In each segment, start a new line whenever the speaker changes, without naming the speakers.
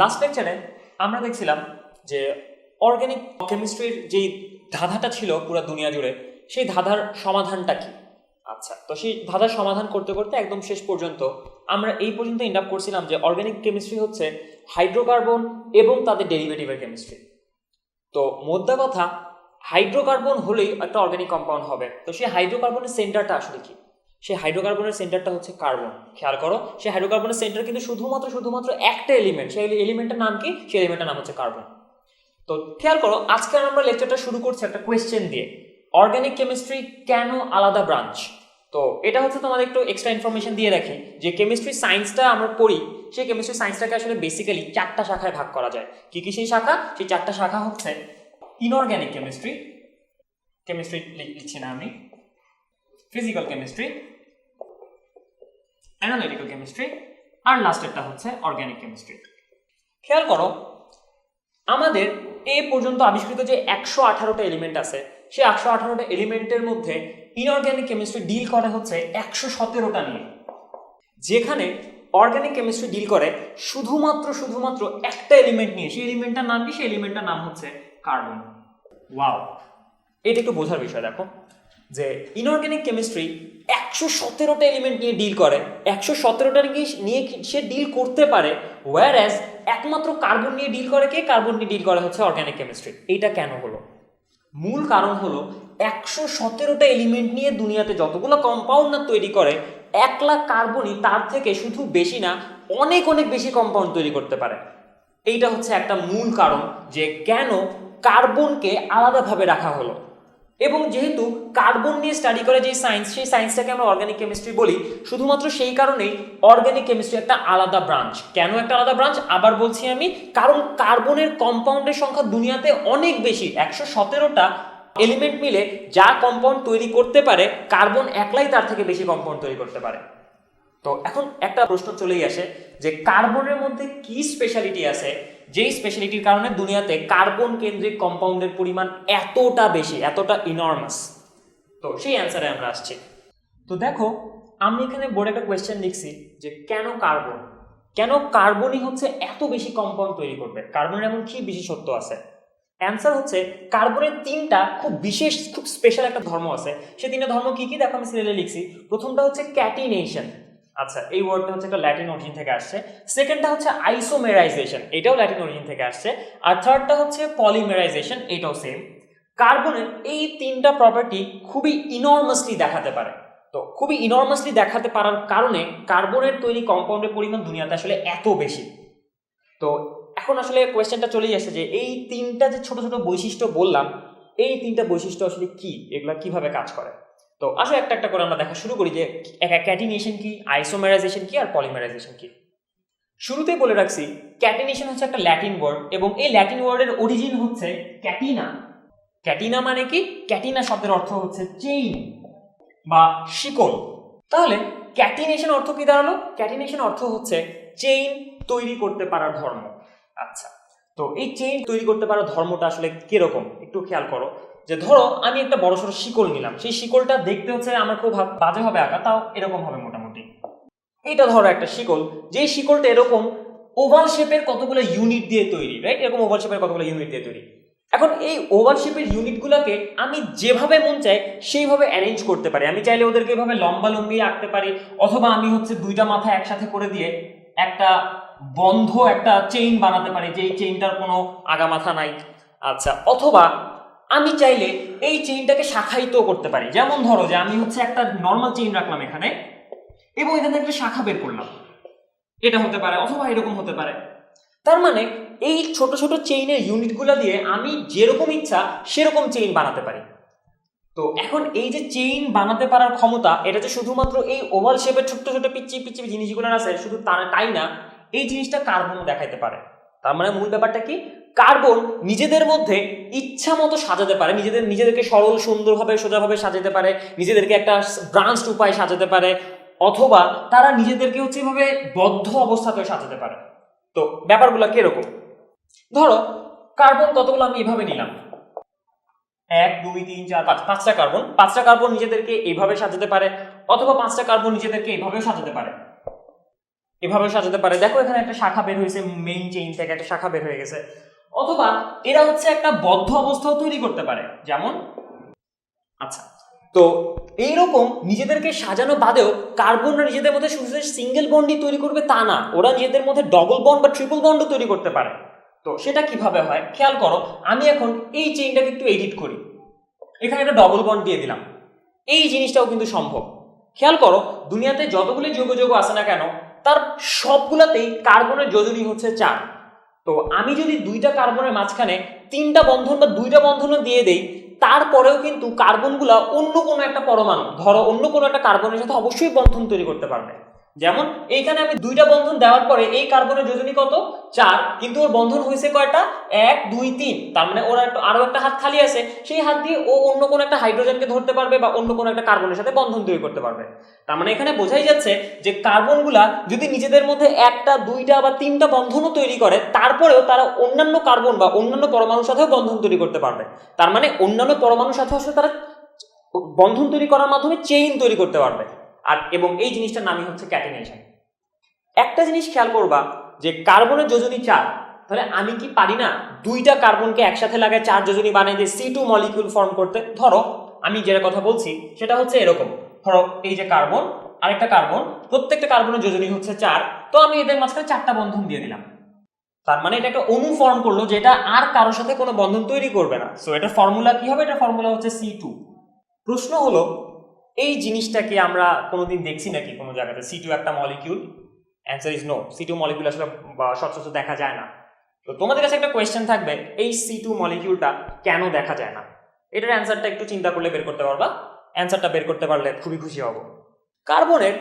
last লেকচারে আমরা দেখছিলাম যে অর্গ্যানিক কেমিস্ট্রির যেই ধাঁধাটা ছিল পুরো দুনিয়া জুড়ে সেই ধাঁধার সমাধানটা কি আচ্ছা তো সেই ধাঁধার সমাধান করতে করতে একদম শেষ পর্যন্ত আমরা এই পর্যন্ত ইন্ডাপ করছিলাম যে অর্গ্যানিক কেমিস্ট্রি হচ্ছে হাইড্রোকার্বন এবং তাদের ডেরিভেটিভের কেমিস্ট্রি তো মোদ্দা কথা হাইড্রোকার্বন হলেই একটা অর্গ্যানিক কম্পাউন্ড হবে তো সেই হাইড্রোকার্বনের সেন্টারটা আসলে কি সেই হাইড্রোকার্বনের সেন্টারটা হচ্ছে কার্বন খেয়াল করো সেই হাইড্রোকার্বনের সেন্টার কিন্তু শুধুমাত্র শুধুমাত্র একটা এলিমেন্ট সেই এলিমেন্টের নাম কি সেই এলিমেন্টের নাম হচ্ছে কার্বন তো খেয়াল করো আজকে আমরা লেকচারটা শুরু করছি একটা কোয়েশ্চেন দিয়ে অর্গ্যানিক কেমিস্ট্রি কেন আলাদা ব্রাঞ্চ তো এটা হচ্ছে তোমাদের একটু এক্সট্রা ইনফরমেশন দিয়ে রাখি যে কেমিস্ট্রি সায়েন্সটা আমরা পড়ি সেই কেমিস্ট্রি সায়েন্সটাকে আসলে বেসিক্যালি চারটা শাখায় ভাগ করা যায় কি কি সেই শাখা সেই চারটা শাখা হচ্ছে ইনঅর্গ্যানিক কেমিস্ট্রি কেমিস্ট্রি লিখছি না আমি ফিজিক্যাল কেমিস্ট্রি অ্যানালিটিক্যাল কেমিস্ট্রি আর লাস্টেরটা হচ্ছে অর্গ্যানিক কেমিস্ট্রি খেয়াল করো আমাদের এ পর্যন্ত আবিষ্কৃত যে একশো আঠারোটা এলিমেন্ট আছে সেই একশো আঠারোটা এলিমেন্টের মধ্যে ইনঅর্গ্যানিক কেমিস্ট্রি ডিল করে হচ্ছে একশো সতেরোটা নিয়ে যেখানে অর্গ্যানিক কেমিস্ট্রি ডিল করে শুধুমাত্র শুধুমাত্র একটা এলিমেন্ট নিয়ে সেই এলিমেন্টটার নাম কি সেই এলিমেন্টটার নাম হচ্ছে কার্বন ওয়াও এটা একটু বোঝার বিষয় দেখো যে ইনঅর্গ্যানিক কেমিস্ট্রি একশো সতেরোটা এলিমেন্ট নিয়ে ডিল করে একশো সতেরোটা নিয়ে সে ডিল করতে পারে ওয়ার অ্যাজ একমাত্র কার্বন নিয়ে ডিল করে কে কার্বন নিয়ে ডিল করে হচ্ছে অর্গ্যানিক কেমিস্ট্রি এইটা কেন হলো মূল কারণ হলো একশো সতেরোটা এলিমেন্ট নিয়ে দুনিয়াতে যতগুলো কম্পাউন্ড না তৈরি করে এক লাখ কার্বনই তার থেকে শুধু বেশি না অনেক অনেক বেশি কম্পাউন্ড তৈরি করতে পারে এইটা হচ্ছে একটা মূল কারণ যে কেন কার্বনকে আলাদাভাবে রাখা হলো এবং যেহেতু কার্বন নিয়ে স্টাডি করে যে সায়েন্স সেই সায়েন্সটাকে আমরা অর্গানিক কেমিস্ট্রি বলি শুধুমাত্র সেই কারণেই অর্গানিক কেমিস্ট্রি একটা আলাদা ব্রাঞ্চ কেন একটা আলাদা ব্রাঞ্চ আবার বলছি আমি কারণ কার্বনের কম্পাউন্ডের সংখ্যা দুনিয়াতে অনেক বেশি একশো সতেরোটা এলিমেন্ট মিলে যা কম্পাউন্ড তৈরি করতে পারে কার্বন একলাই তার থেকে বেশি কম্পাউন্ড তৈরি করতে পারে তো এখন একটা প্রশ্ন চলেই আসে যে কার্বনের মধ্যে কি স্পেশালিটি আছে যেই স্পেশালিটির কারণে দুনিয়াতে কার্বন কেন্দ্রিক কম্পাউন্ডের পরিমাণ এতটা বেশি এতটা ইনর্মাস তো সেই অ্যান্সারে আমরা আসছি তো দেখো আমি এখানে বোর্ডে একটা কোয়েশ্চেন লিখছি যে কেন কার্বন কেন কার্বনই হচ্ছে এত বেশি কম্পাউন্ড তৈরি করবে কার্বনের এমন কি বিশেষত্ব আছে অ্যান্সার হচ্ছে কার্বনের তিনটা খুব বিশেষ খুব স্পেশাল একটা ধর্ম আছে সে তিনটা ধর্ম কি কি দেখো আমি সিরিয়ালে লিখছি প্রথমটা হচ্ছে ক্যাটিনেশন আচ্ছা এই ওয়ার্ডটা হচ্ছে একটা ল্যাটিন অরিজিন থেকে আসছে সেকেন্ডটা হচ্ছে আইসোমেরাইজেশন এটাও ল্যাটিন অরিজিন থেকে আসছে আর থার্ডটা হচ্ছে পলিমেরাইজেশন এটাও সেম কার্বনের এই তিনটা প্রপার্টি খুবই ইনর্মাসলি দেখাতে পারে তো খুবই ইনর্মাসলি দেখাতে পারার কারণে কার্বনের তৈরি কম্পাউন্ডের পরিমাণ দুনিয়াতে আসলে এত বেশি তো এখন আসলে কোয়েশ্চেনটা চলেই আসছে যে এই তিনটা যে ছোট ছোট বৈশিষ্ট্য বললাম এই তিনটা বৈশিষ্ট্য আসলে কি এগুলা কিভাবে কাজ করে তো আসো একটা একটা করে আমরা দেখা শুরু করি যে ক্যাটিনেশন কি আইসোমেরাইজেশন কি আর পলিমেরাইজেশন কি শুরুতেই বলে রাখছি ক্যাটিনেশন হচ্ছে একটা ল্যাটিন ওয়ার্ড এবং এই ল্যাটিন ওয়ার্ডের অরিজিন হচ্ছে ক্যাটিনা ক্যাটিনা মানে কি ক্যাটিনা শব্দের অর্থ হচ্ছে চেইন বা শিকল তাহলে ক্যাটিনেশন অর্থ কি দাঁড়ালো ক্যাটিনেশন অর্থ হচ্ছে চেইন তৈরি করতে পারার ধর্ম আচ্ছা তো এই চেইন তৈরি করতে পারার ধর্মটা আসলে কিরকম একটু খেয়াল করো যে ধরো আমি একটা বড় সড়ো শিকল নিলাম সেই শিকলটা দেখতে হচ্ছে আমার খুব বাজে হবে আঁকা তাও এরকম হবে মোটামুটি এইটা ধরো একটা শিকল যেই শিকলটা এরকম ওভাল শেপের কতগুলো ইউনিট দিয়ে তৈরি রাইট এরকম ওভাল শেপের কতগুলো ইউনিট দিয়ে তৈরি এখন এই ওভাল শেপের ইউনিটগুলোকে আমি যেভাবে মন চাই সেইভাবে অ্যারেঞ্জ করতে পারি আমি চাইলে ওদেরকে এভাবে লম্বা লম্বি আঁকতে পারি অথবা আমি হচ্ছে দুইটা মাথা একসাথে করে দিয়ে একটা বন্ধ একটা চেইন বানাতে পারি যে এই চেইনটার কোনো আগা মাথা নাই আচ্ছা অথবা আমি চাইলে এই চেইনটাকে শাখায়িত করতে পারি যেমন ধরো যে আমি হচ্ছে একটা নর্মাল চেইন রাখলাম এখানে এবং এখানে একটা শাখা বের করলাম এটা হতে পারে অথবা এরকম হতে পারে তার মানে এই ছোট ছোট চেইনের ইউনিটগুলো দিয়ে আমি যেরকম ইচ্ছা সেরকম চেইন বানাতে পারি তো এখন এই যে চেইন বানাতে পারার ক্ষমতা এটা যে শুধুমাত্র এই ওভাল শেপের ছোট্ট ছোট পিচ্ছি পিচ্ছি জিনিসগুলো আছে শুধু তাই না এই জিনিসটা কার্বনও দেখাইতে পারে তার মানে মূল ব্যাপারটা কি কার্বন নিজেদের মধ্যে ইচ্ছা মতো সাজাতে পারে নিজেদের নিজেদেরকে সরল সুন্দরভাবে সোজাভাবে সাজাতে পারে নিজেদেরকে একটা ব্রাঞ্চড উপায় সাজাতে পারে অথবা তারা নিজেদেরকে হচ্ছে এভাবে বদ্ধ অবস্থাতেও সাজাতে পারে তো ব্যাপারগুলো কিরকম ধরো কার্বন কতগুলো আমি এভাবে নিলাম এক দুই তিন চার পাঁচ পাঁচটা কার্বন পাঁচটা কার্বন নিজেদেরকে এভাবে সাজাতে পারে অথবা পাঁচটা কার্বন নিজেদেরকে এভাবেও সাজাতে পারে এভাবে সাজাতে পারে দেখো এখানে একটা শাখা বের হয়েছে মেইন চেইন থেকে একটা শাখা বের হয়ে গেছে অথবা এরা হচ্ছে একটা বদ্ধ অবস্থাও তৈরি করতে পারে যেমন আচ্ছা তো এইরকম নিজেদেরকে সাজানো বাদেও কার্বনরা নিজেদের মধ্যে শুধু সিঙ্গেল বন্ডই তৈরি করবে তা না ওরা নিজেদের মধ্যে ডবল বন্ড বা ট্রিপল বন্ডও তৈরি করতে পারে তো সেটা কিভাবে হয় খেয়াল করো আমি এখন এই চেইনটাকে একটু এডিট করি এখানে একটা ডবল বন্ড দিয়ে দিলাম এই জিনিসটাও কিন্তু সম্ভব খেয়াল করো দুনিয়াতে যতগুলি যৌগ যৌগ আছে না কেন তার সবগুলাতেই কার্বনের যোজনী হচ্ছে চার তো আমি যদি দুইটা কার্বনের মাঝখানে তিনটা বন্ধন বা দুইটা বন্ধনও দিয়ে দেই তারপরেও কিন্তু কার্বনগুলো অন্য কোনো একটা পরমাণু ধরো অন্য কোনো একটা কার্বনের সাথে অবশ্যই বন্ধন তৈরি করতে পারবে যেমন এইখানে আমি দুইটা বন্ধন দেওয়ার পরে এই কার্বনের যোজনী কত চার কিন্তু ওর বন্ধন হয়েছে কয়টা এক দুই তিন তার মানে ওর একটা আরও একটা হাত খালি আছে সেই হাত দিয়ে ও অন্য কোনো একটা হাইড্রোজেনকে ধরতে পারবে বা অন্য কোনো একটা কার্বনের সাথে বন্ধন তৈরি করতে পারবে তার মানে এখানে বোঝাই যাচ্ছে যে কার্বনগুলা যদি নিজেদের মধ্যে একটা দুইটা বা তিনটা বন্ধনও তৈরি করে তারপরেও তারা অন্যান্য কার্বন বা অন্যান্য পরমাণুর সাথেও বন্ধন তৈরি করতে পারবে তার মানে অন্যান্য পরমাণুর সাথে আসলে তারা বন্ধন তৈরি করার মাধ্যমে চেইন তৈরি করতে পারবে আর এবং এই জিনিসটার নামই হচ্ছে ক্যাটিনেশন একটা জিনিস খেয়াল করবা যে কার্বনের যোজনী চার তাহলে আমি কি পারি না দুইটা কার্বনকে একসাথে লাগায় চার যোজনী বানাই যে সি টু মলিকিউল ফর্ম করতে ধরো আমি যেটা কথা বলছি সেটা হচ্ছে এরকম ধরো এই যে কার্বন আরেকটা কার্বন প্রত্যেকটা কার্বনের যোজনী হচ্ছে চার তো আমি এদের মাঝখানে চারটা বন্ধন দিয়ে দিলাম তার মানে এটা একটা অনু ফর্ম করলো যেটা আর কারোর সাথে কোনো বন্ধন তৈরি করবে না সো এটা ফর্মুলা কি হবে এটা ফর্মুলা হচ্ছে সি টু প্রশ্ন হলো এই জিনিসটাকে আমরা কোনোদিন দেখছি নাকি কোনো জায়গাতে সি টু একটা molecule answer is no C two molecule আসলে সচরাচর দেখা যায় না তো তোমাদের কাছে একটা কোয়েশ্চেন থাকবে এই সি টু মলিকিউলটা কেন দেখা যায় না এটার অ্যান্সারটা একটু চিন্তা করলে বের করতে পারবা অ্যান্সারটা বের করতে পারলে খুবই খুশি হব কার্বনের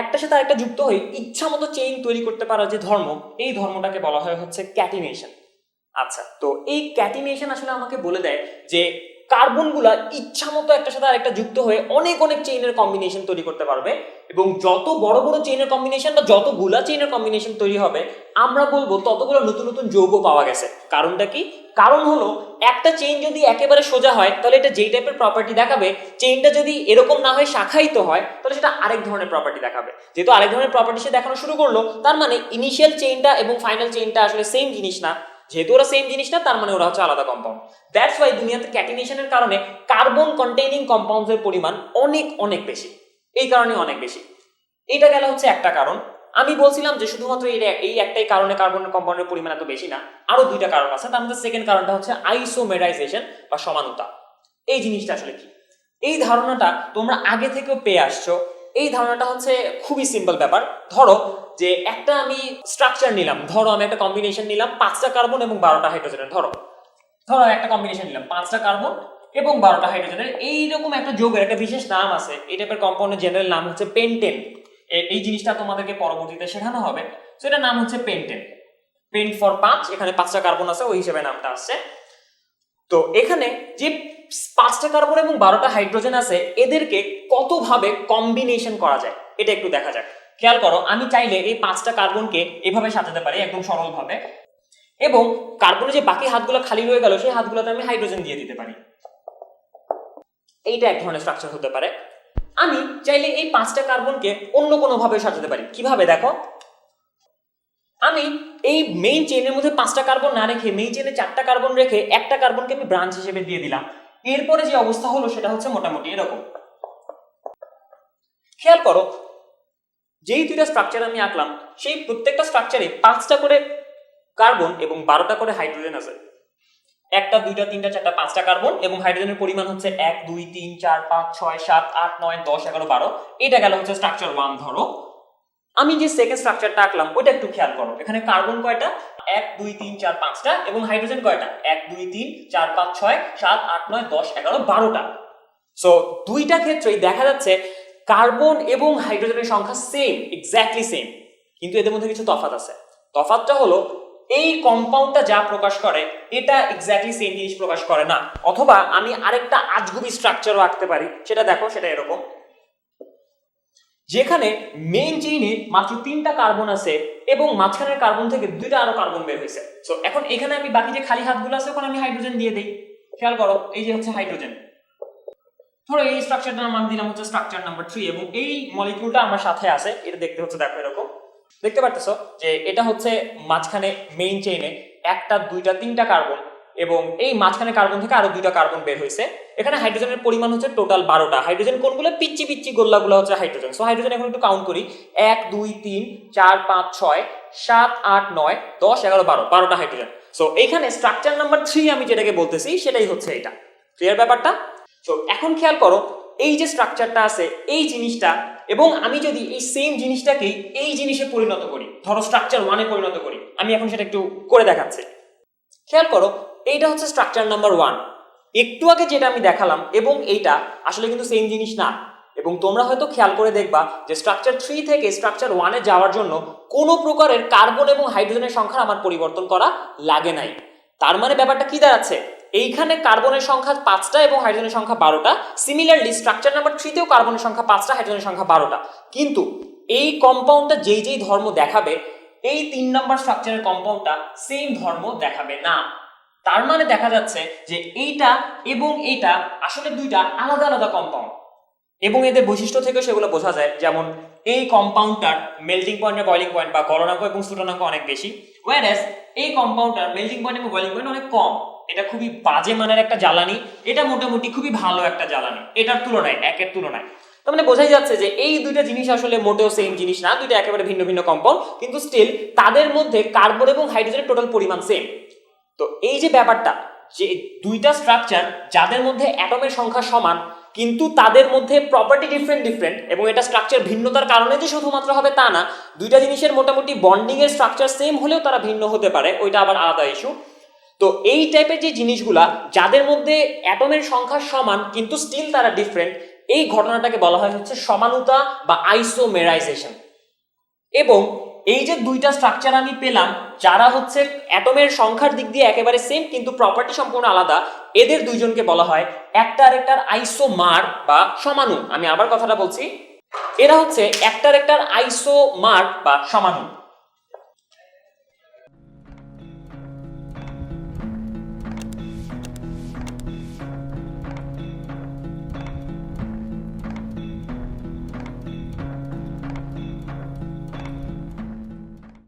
একটার সাথে আরেকটা যুক্ত হয়ে ইচ্ছা মতো চেইন তৈরি করতে পারার যে ধর্ম এই ধর্মটাকে বলা হয় হচ্ছে ক্যাটিনেশন আচ্ছা তো এই ক্যাটিনেশন আসলে আমাকে বলে দেয় যে কার্বনগুলা ইচ্ছা মতো একটা সাথে আরেকটা যুক্ত হয়ে অনেক অনেক চেইনের কম্বিনেশন তৈরি করতে পারবে এবং যত বড় বড় চেইনের কম্বিনেশন বা যতগুলা চেইনের কম্বিনেশন তৈরি হবে আমরা বলবো ততগুলো নতুন নতুন যৌগ পাওয়া গেছে কারণটা কি কারণ হলো একটা চেইন যদি একেবারে সোজা হয় তাহলে এটা যেই টাইপের প্রপার্টি দেখাবে চেইনটা যদি এরকম না হয় শাখায়িত হয় তাহলে সেটা আরেক ধরনের প্রপার্টি দেখাবে যেহেতু আরেক ধরনের প্রপার্টি সে দেখানো শুরু করলো তার মানে ইনিশিয়াল চেইনটা এবং ফাইনাল চেইনটা আসলে সেম জিনিস না যেহেতু ওরা সেম জিনিস না তার মানে ওরা হচ্ছে আলাদা কম্পাউন্ড দ্যাটস ওয়াই দুনিয়াতে ক্যাটিনেশনের কারণে কার্বন কন্টেইনিং এর পরিমাণ অনেক অনেক বেশি এই কারণে অনেক বেশি এটা গেল হচ্ছে একটা কারণ আমি বলছিলাম যে শুধুমাত্র এই এই একটাই কারণে কম্পাউন্ড কম্পাউন্ডের পরিমাণ এত বেশি না আরো দুইটা কারণ আছে তার মধ্যে সেকেন্ড কারণটা হচ্ছে আইসোমেডাইজেশন বা সমানতা এই জিনিসটা আসলে কি এই ধারণাটা তোমরা আগে থেকেও পেয়ে আসছো এই ধারণাটা হচ্ছে খুবই সিম্পল ব্যাপার ধরো যে একটা আমি স্ট্রাকচার নিলাম ধরো আমি একটা কম্বিনেশন নিলাম পাঁচটা কার্বন এবং বারোটা হাইড্রোজেনের ধরো ধরো একটা কম্বিনেশন নিলাম পাঁচটা কার্বন এবং বারোটা হাইড্রোজেনের এইরকম একটা যোগের একটা বিশেষ নাম আছে এই টাইপের কম্পাউন্ডের জেনারেল নাম হচ্ছে পেন্টেন এই জিনিসটা তোমাদেরকে পরবর্তীতে শেখানো হবে তো এটার নাম হচ্ছে পেন্টেন পেন্ট ফর পাঁচ এখানে পাঁচটা কার্বন আছে ওই হিসেবে নামটা আসছে তো এখানে যে পাঁচটা কার্বন এবং বারোটা হাইড্রোজেন আছে এদেরকে কতভাবে কম্বিনেশন করা যায় এটা একটু দেখা যাক খেয়াল করো আমি চাইলে এই পাঁচটা কার্বনকে এভাবে সাজাতে পারি একদম সরলভাবে এবং কার্বনের যে বাকি হাতগুলো খালি রয়ে গেল সেই হাতগুলোতে আমি হাইড্রোজেন দিয়ে দিতে পারি এইটা এক ধরনের স্ট্রাকচার হতে পারে আমি চাইলে এই পাঁচটা কার্বনকে অন্য কোনোভাবে সাজাতে পারি কিভাবে দেখো আমি এই মেইন চেনের মধ্যে পাঁচটা কার্বন না রেখে মেইন চেনে চারটা কার্বন রেখে একটা কার্বনকে আমি ব্রাঞ্চ হিসেবে দিয়ে দিলাম এরপরে যে অবস্থা হলো সেটা হচ্ছে মোটামুটি এরকম খেয়াল করো যেই দুইটা স্ট্রাকচার আমি আঁকলাম সেই প্রত্যেকটা স্ট্রাকচারে পাঁচটা করে কার্বন এবং বারোটা করে হাইড্রোজেন আছে একটা দুইটা তিনটা চারটা পাঁচটা কার্বন এবং হাইড্রোজেনের পরিমাণ হচ্ছে এক দুই তিন চার পাঁচ ছয় সাত আট নয় দশ এগারো বারো এটা গেল হচ্ছে স্ট্রাকচার ওয়ান ধরো আমি যে সেকেন্ড স্ট্রাকচারটা আঁকলাম ওইটা একটু খেয়াল করো এখানে কার্বন কয়টা এক দুই তিন চার পাঁচটা এবং হাইড্রোজেন কয়টা এক দুই তিন চার পাঁচ ছয় সাত আট নয় দশ এগারো বারোটা সো দুইটা ক্ষেত্রেই দেখা যাচ্ছে কার্বন এবং হাইড্রোজেনের সংখ্যা সেম এক্স্যাক্টলি সেম কিন্তু এদের মধ্যে কিছু তফাত আছে তফাতটা হলো এই কম্পাউন্ডটা যা প্রকাশ করে এটা এক্স্যাক্টলি সেম জিনিস প্রকাশ করে না অথবা আমি আরেকটা আজগুবি স্ট্রাকচারও আঁকতে পারি সেটা দেখো সেটা এরকম যেখানে মেইন চেইনে মাত্র তিনটা কার্বন আছে এবং মাঝখানের কার্বন থেকে দুইটা আরো কার্বন বের হয়েছে সো এখন এখানে আমি বাকি যে খালি হাতগুলো আছে ওখানে আমি হাইড্রোজেন দিয়ে দিই খেয়াল করো এই যে হচ্ছে হাইড্রোজেন ধরো এই স্ট্রাকচারটার নাম দিলাম হচ্ছে স্ট্রাকচার নাম্বার থ্রি এবং এই মলিকিউলটা আমার সাথে আছে এটা দেখতে হচ্ছে দেখো এরকম দেখতে পারতেছো যে এটা হচ্ছে মাঝখানে মেইন চেইনে একটা দুইটা তিনটা কার্বন এবং এই মাঝখানে কার্বন থেকে আরো দুইটা কার্বন বের হয়েছে এখানে হাইড্রোজেনের পরিমাণ হচ্ছে টোটাল বারোটা হাইড্রোজেন কোনগুলো পিচ্ছি পিচ্ছি গোল্লাগুলো হচ্ছে হাইড্রোজেন সো হাইড্রোজেন এখন একটু কাউন্ট করি এক দুই তিন চার পাঁচ ছয় সাত আট নয় দশ এগারো বারো বারোটা হাইড্রোজেন সো এখানে স্ট্রাকচার নাম্বার থ্রি আমি যেটাকে বলতেছি সেটাই হচ্ছে এটা ক্লিয়ার ব্যাপারটা সো এখন খেয়াল করো এই যে স্ট্রাকচারটা আছে এই জিনিসটা এবং আমি যদি এই সেম জিনিসটাকে এই জিনিসে পরিণত করি ধরো স্ট্রাকচার ওয়ানে পরিণত করি আমি এখন সেটা একটু করে দেখাচ্ছি খেয়াল করো এইটা হচ্ছে স্ট্রাকচার নাম্বার ওয়ান একটু আগে যেটা আমি দেখালাম এবং এইটা আসলে কিন্তু সেম জিনিস না এবং তোমরা হয়তো খেয়াল করে দেখবা যে স্ট্রাকচার থ্রি থেকে স্ট্রাকচার ওয়ানে যাওয়ার জন্য কোনো প্রকারের কার্বন এবং হাইড্রোজেনের সংখ্যা আমার পরিবর্তন করা লাগে নাই তার মানে ব্যাপারটা কি দাঁড়াচ্ছে এইখানে কার্বনের সংখ্যা পাঁচটা এবং হাইড্রোজেনের সংখ্যা বারোটা সিমিলারলি স্ট্রাকচার নাম্বার থ্রিতেও কার্বনের সংখ্যা পাঁচটা হাইড্রোজেনের সংখ্যা বারোটা কিন্তু এই কম্পাউন্ডটা যেই যেই ধর্ম দেখাবে এই তিন নম্বর স্ট্রাকচারের কম্পাউন্ডটা সেম ধর্ম দেখাবে না তার মানে দেখা যাচ্ছে যে এইটা এবং এইটা আসলে দুইটা আলাদা আলাদা কম্পাউন্ড এবং এদের বৈশিষ্ট্য থেকে সেগুলো বোঝা যায় যেমন এই কম্পাউন্ডটার মেল্টিং পয়েন্ট বয়লিং পয়েন্ট বা গলনাঙ্ক এবং সুটনাঙ্ক অনেক বেশি ওয়ারেস এই কম্পাউন্ডটার মেল্টিং পয়েন্ট এবং বয়লিং পয়েন্ট অনেক কম এটা খুবই বাজে মানের একটা জ্বালানি এটা মোটামুটি খুবই ভালো একটা জ্বালানি এটার তুলনায় একের তুলনায় তার মানে বোঝাই যাচ্ছে যে এই দুইটা জিনিস আসলে মোটেও সেম জিনিস না দুইটা একেবারে ভিন্ন ভিন্ন কম্পাউন্ড কিন্তু স্টিল তাদের মধ্যে কার্বন এবং হাইড্রোজেনের টোটাল পরিমাণ সেম তো এই যে ব্যাপারটা যে দুইটা স্ট্রাকচার যাদের মধ্যে অ্যাটমের সংখ্যা সমান কিন্তু তাদের মধ্যে প্রপার্টি ডিফারেন্ট ডিফারেন্ট এবং এটা স্ট্রাকচার ভিন্নতার কারণে যে শুধুমাত্র হবে তা না দুইটা জিনিসের মোটামুটি বন্ডিংয়ের স্ট্রাকচার সেম হলেও তারা ভিন্ন হতে পারে ওইটা আবার আলাদা ইস্যু তো এই টাইপের যে জিনিসগুলা যাদের মধ্যে অ্যাটমের সংখ্যা সমান কিন্তু স্টিল তারা ডিফারেন্ট এই ঘটনাটাকে বলা হয় হচ্ছে সমানুতা বা আইসোমেরাইজেশন এবং এই যে দুইটা স্ট্রাকচার আমি পেলাম যারা হচ্ছে অ্যাটমের সংখ্যার দিক দিয়ে একেবারে সেম কিন্তু প্রপার্টি সম্পূর্ণ আলাদা এদের দুইজনকে বলা হয় একটা আরেকটার আইসোমার বা সমানু আমি আবার কথাটা বলছি এরা হচ্ছে একটার একটার আইসোমার বা সমানু